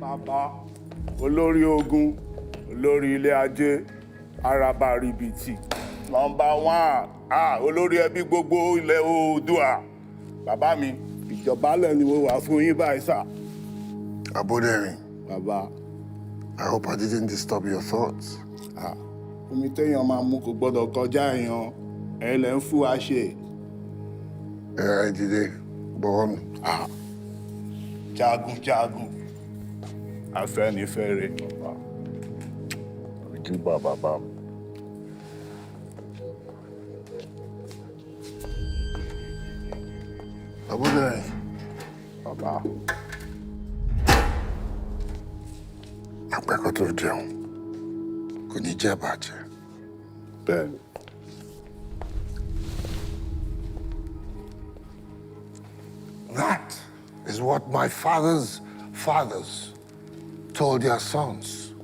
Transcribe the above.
bàbá olórí ogun olórí ilé ajé araba ribiti. Nọmba one ah olórí ẹbí gbogbo ilẹ̀ oòdùà bàbá mi ìjọba lẹ̀ ni mo wà fún yín báyìí sà. Aboderin, bàbá. I hope I didn't disturb your thoughts. ah omi téèyàn máa mú kò gbọ́dọ̀ kọjá èèyàn. Ẹ̀ lẹ́ ń fún wa ṣe. Ẹ dìde, bọ́ọ̀nù. ah jagunjagun afẹ́nifẹ́re bàbá. Ojúbà bàbá mi. Aboderin, bàbá àpẹkọ tó jẹun kò ní jẹ́ bàjẹ́. bẹ́ẹ̀ ni. That is what my father's fathers told their sons.